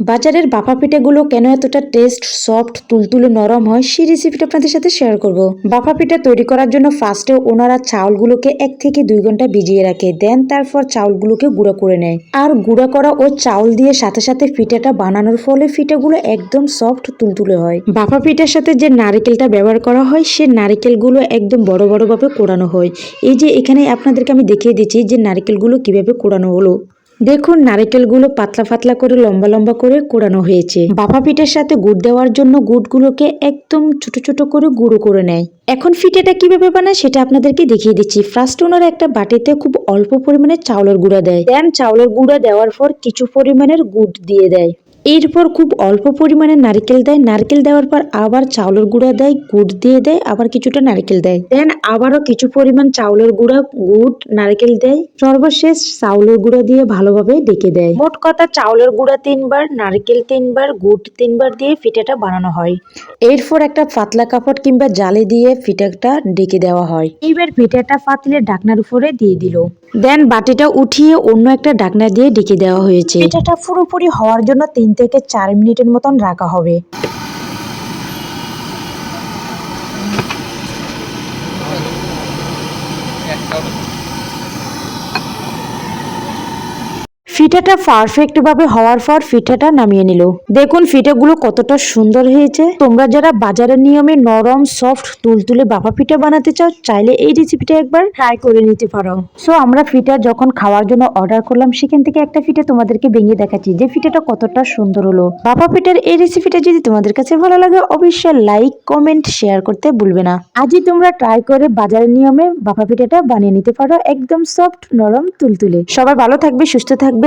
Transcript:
বাজারের বাফা পিঠাগুলো কেন এতটা টেস্ট, সফট, তুলতুলে নরম হয় সেই রেসিপিটা আপনাদের সাথে শেয়ার করব। বাফা পিঠা তৈরি করার জন্য ফার্স্টে ওনারা চাউলগুলোকে এক থেকে দুই ঘণ্টা ভিজিয়ে রাখে দেন তারপর চাউলগুলোকে গুঁড়া করে নেয়। আর গুঁড়া করা ও চাউল দিয়ে সাথে সাথে পিঠাটা বানানোর ফলে পিঠাগুলো একদম সফট, তুলতুলে হয়। বাফা পিঠার সাথে যে নারকেলটা ব্যবহার করা হয়, সে নারকেলগুলো একদম বড় বড়ভাবে কোড়ানো হয়। এই যে এখানে আপনাদেরকে আমি দেখিয়ে দিচ্ছি যে নারকেলগুলো কীভাবে কোড়ানো হলো। দেখুন, নারিকেলগুলো পাতলা পাতলা করে, লম্বা লম্বা করে কোড়ানো হয়েছে। বাফা পিঠের সাথে গুড় দেওয়ার জন্য গুড়গুলোকে একদম ছোট ছোট করে গুঁড়ো করে নেয়। এখন ফিটেটা কীভাবে বানায় সেটা আপনাদেরকে দেখিয়ে দিচ্ছি। ফার্স্ট ওনার একটা বাটিতে খুব অল্প পরিমাণে চাউলের গুঁড়া দেয়। দেন চাউলের গুঁড়া দেওয়ার পর কিছু পরিমাণের গুড় দিয়ে দেয়। এরপর খুব অল্প পরিমাণে নারকেল দেয়। নারকেল দেওয়ার পর আবার চাউলের গুঁড়া দেয়, গুড় দিয়ে দেয়, আবার কিছুটা নারকেল দেয়। দেন আবারও কিছু পরিমাণ চাউলের গুঁড়া, গুড়, নারকেল দেয়। সর্বশেষ চাউলের গুঁড়া দিয়ে ভালোভাবে ডেকে দেয়। মোট কথা চাউলের গুঁড়া তিনবার, নারকেল তিনবার, গুড় তিনবার দিয়ে পিঠাটা বানানো হয়। এরপর একটা পাতলা কাপড় কিংবা জালি দিয়ে ফিটাটা ডেকে দেওয়া হয়। এইবার পিঠাটা পাতলে ডাকনার উপরে দিয়ে দিল। দেন বাটিটা উঠিয়ে অন্য একটা ডাকনা দিয়ে ডেকে দেওয়া হয়েছে। পিঠাটা পুরোপুরি হওয়ার জন্য তিন থেকে চার মিনিটের মতন রাখা হবে। ফিটাটা পারফেক্ট ভাবে হওয়ার পর ফিটাটা নামিয়ে নিল। দেখুন ফিটাগুলো কতটা সুন্দর হয়েছে। তোমরা যারা বাজারের নিয়মে নরম সফট তুলতুলে বাফা পিঠা বানাতে চাও, চাইলে এই রেসিপিটা একবার ট্রাই করে নিতে পারো। সো আমরা ফিটা যখন খাওয়ার জন্য অর্ডার করলাম, সেখান থেকে একটা ফিটা তোমাদেরকে ভেঙে দেখাচ্ছি যে ফিটাটা কতটা সুন্দর হলো। বাফা পিঠার এই রেসিপিটা যদি তোমাদের কাছে ভালো লাগে, অবশ্যই লাইক কমেন্ট শেয়ার করতে ভুলবে না। আজই তোমরা ট্রাই করে বাজারের নিয়মে বাফা পিঠাটা বানিয়ে নিতে পারো, একদম সফট নরম, তুলতুলে। সবাই ভালো থাকবে, সুস্থ থাকবে।